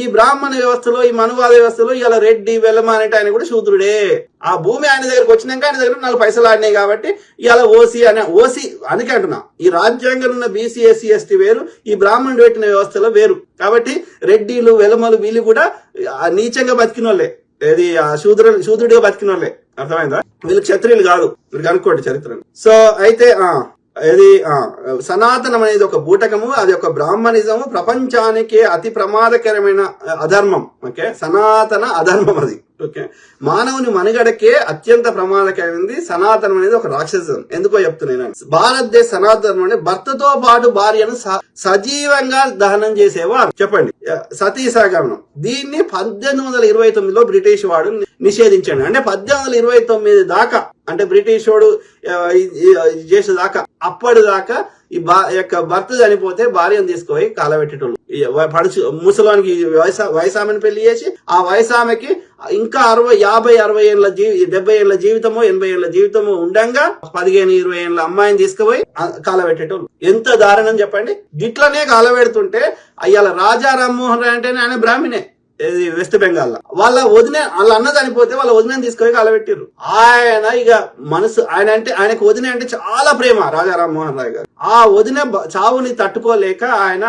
ఈ బ్రాహ్మణ వ్యవస్థలో ఈ మనువాద వ్యవస్థలో ఇలా రెడ్డి వెల్లమ అనేట ఆయన కూడా శూద్రుడే. ఆ భూమి ఆయన దగ్గరకు వచ్చినాక ఆయన దగ్గర నాలుగు పైసలు ఆడినాయి కాబట్టి ఇలా ఓసీ అనే ఓసీ అందుకే అంటున్నా ఈ రాజ్యాంగంలో ఉన్న బీసీ ఎస్సీ ఎస్టీ వేరు ఈ బ్రాహ్మణుడు పెట్టిన వ్యవస్థలో వేరు. కాబట్టి రెడ్డిలు వెలమలు వీళ్ళు కూడా నీచంగా బతికిన వాళ్ళే ఏది ఆ శూద్ర శూద్రుడిగా బతికిన వాళ్ళే అర్థమైందా? వీళ్ళు క్షత్రియులు కాదు. మీరు కనుక్కోండి చరిత్రను. సో అయితే ఆ ఇది సనాతనం అనేది ఒక బూటకము అది ఒక బ్రాహ్మణిజము ప్రపంచానికి అతి ప్రమాదకరమైన అధర్మం ఓకే? సనాతన అధర్మం అది. ఓకే. మానవుని మనుగడకే అత్యంత ప్రమాదకరమైనది సనాతనం అనేది ఒక రాక్షసం. ఎందుకో చెప్తున్నాను భారతదేశ సనాతనం అంటే భర్తతో పాటు భార్యను స- సజీవంగా దహనం చేసేవారు చెప్పండి. సతీ సహగమనం దీన్ని పద్దెనిమిది వందల ఇరవై తొమ్మిదిలో బ్రిటిష్ వాడు నిషేధించాడు నిషేధించండి. అంటే పద్దెనిమిది వందల ఇరవై తొమ్మిది దాకా అంటే బ్రిటిష్ వాడు చేసే దాకా అప్పటి దాకా అప్పటిదాకా ఈ బా యొక్క భర్త చనిపోతే భార్యను తీసుకుపోయి కాలబెట్టేటోళ్ళు పడుచు ముసలానికి వయసా వయసామెను పెళ్ళి చేసి ఆ వయసామెకి ఇంకా అరవై యాభై అరవై ఏళ్ళ జీవి డెబ్బై ఏళ్ళ జీవితము ఎనభై ఏళ్ళ జీవితము ఉండంగా పదిహేను ఇరవై ఏళ్ళ అమ్మాయిని తీసుకుపోయి కాలబెట్టేటోళ్ళు ఎంత దారుణం చెప్పండి? గిట్లనే కాలబెడుతుంటే అయ్యాల రాజా రామ్మోహన్ రాయ్ అంటేనే ఆయన బ్రాహ్మణే. ఇది వెస్ట్ బెంగాల్ వాళ్ళ వదిన వాళ్ళ అన్న చనిపోతే వాళ్ళ వదిన తీసుకొని కాలబెట్టారు ఆయన ఇక మనసు ఆయన అంటే ఆయనకు వదిన అంటే చాలా ప్రేమ రాజా రామ్మోహన్ రాయ్ గారు. ఆ వదిన చావుని తట్టుకోలేక ఆయన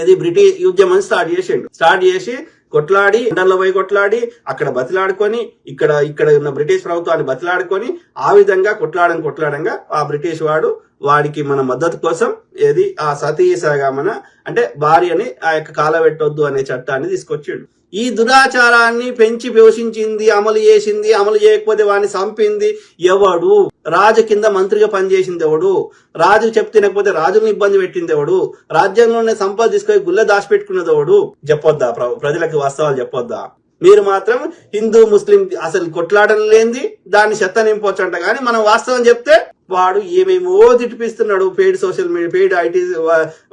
ఏది? బ్రిటిష్ ఉద్యమం స్టార్ట్ చేసిండు. స్టార్ట్ చేసి కొట్లాడి ఎండల్లో పోయి కొట్లాడి అక్కడ బతిలాడుకొని ఇక్కడ ఇక్కడ ఉన్న బ్రిటిష్ ప్రభుత్వాన్ని బతిలాడుకొని ఆ విధంగా కొట్లాడని కొట్లాడంగా ఆ బ్రిటిష్ వాడు వాడికి మన మద్దతు కోసం ఏది ఆ సతీ సగమన అంటే భార్యని ఆ యొక్క కాలబెట్టొద్దు అనే చట్టాన్ని తీసుకొచ్చిండు. ఈ దురాచారాన్ని పెంచి పోషించింది అమలు చేసింది అమలు చేయకపోతే వాడిని చంపింది ఎవడు? రాజు కింద మంత్రిగా పనిచేసింది ఎవడు? రాజు చెప్తినకపోతే రాజుని ఇబ్బంది పెట్టింది ఎవడు? రాజ్యంలోనే సంపద తీసుకొని గుల్ల దాచిపెట్టుకున్నది ఎవడు? చెప్పొద్దా ప్ర- ప్రజలకు వాస్తవాలు చెప్పొద్దా? మీరు మాత్రం హిందూ ముస్లిం అసలు కొట్లాడడం లేనిది దాన్ని చెత్త నింపొచ్చంట. కానీ మనం వాస్తవం చెప్తే వాడు ఏమేమో తిట్టిపిస్తున్నాడు paid social media paid IT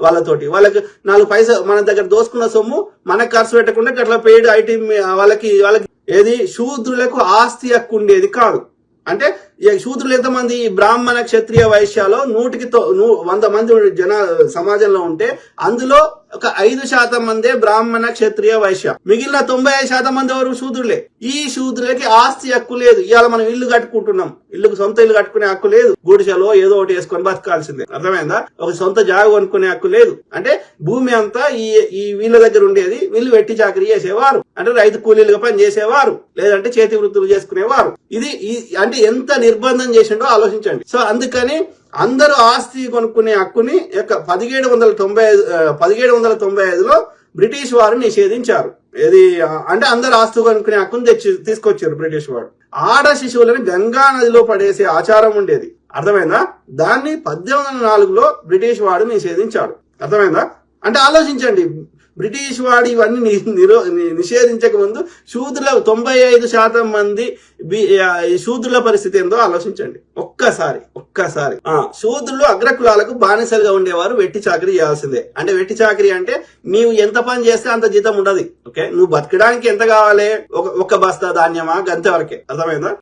వాళ్ళతోటి. వాళ్ళకి నాలుగు పైసలు మన దగ్గర దోసుకున్న సొమ్ము మనకు ఖర్చు పెట్టకుండా అట్లా పెయిడ్ ఐటీ వాళ్ళకి వాళ్ళకి ఏది శూద్రులకు ఆస్తి హక్కు ఉండేది కాదు. అంటే ఇక శూద్రులు ఎంతమంది? ఈ బ్రాహ్మణ క్షత్రియ వైశ్యాలో నూటికి తొ- వంద మంది జన సమాజంలో ఉంటే అందులో ఒక ఐదు శాతం మందే బ్రాహ్మణ క్షత్రియ వైశ్య. మిగిలిన తొంభై ఐదు శాతం మంది ఎవరు? శూద్రులే. ఈ శూద్రులకి ఆస్తి హక్కు లేదు. ఇవాళ మనం ఇల్లు కట్టుకుంటున్నాం. ఇల్లుకు సొంత ఇల్లు కట్టుకునే హక్కు లేదు. గుడిసెలో ఏదో ఒకటి వేసుకొని బతకాల్సిందే. అర్థమైందా? ఒక సొంత జాగ కొనుక్కునే హక్కు లేదు. అంటే భూమి అంతా ఈ ఈ వీళ్ళ దగ్గర ఉండేది. వీళ్ళు వెట్టి చాకరీ చేసేవారు. అంటే రైతు కూలీలుగా పని చేసేవారు లేదంటే చేతి వృత్తులు చేసుకునేవారు. ఇది అంటే ఎంత నిర్బంధం చేసిండో ఆలోచించండి. సో అందుకని అందరూ ఆస్తి కొనుక్కునే హక్కుని యొక్క పదిహేడు వందల తొంభై ఐదు పదిహేడు వందల తొంభై ఐదులో బ్రిటిష్ వారు నిషేధించారు. ఏది అంటే అందరు ఆస్తి కొనుక్కునే హక్కుని తెచ్చి తీసుకొచ్చారు బ్రిటిష్ వారు. ఆడ శిశువులను గంగా నదిలో పడేసే ఆచారం ఉండేది. అర్థమైందా? దాన్ని పద్దెనిమిది వందల నాలుగులో బ్రిటిష్ వాడు నిషేధించాడు అర్థమైందా? అంటే ఆలోచించండి. బ్రిటిష్ వాడు ఇవన్నీ నిరో- నిషేధించక ముందు శూద్రుల తొంభై ఐదు శాతం మంది ఈ శూద్రుల పరిస్థితి ఏందో ఆలోచించండి. ఒక్కసారి ఒక్కసారి. ఆ శూద్రులు అగ్రకులాలకు బానిసలుగా ఉండేవారు వెట్టి చాకరీ చేయాల్సిందే. అంటే వెట్టి చాకరీ అంటే నీవు ఎంత పని చేస్తే అంత జీతం ఉండదు. ఓకే? నువ్వు బతకడానికి ఎంత కావాలి? ఒక ఒక బస్తా ధాన్యమా? గంత వరకే. అర్థమైందా?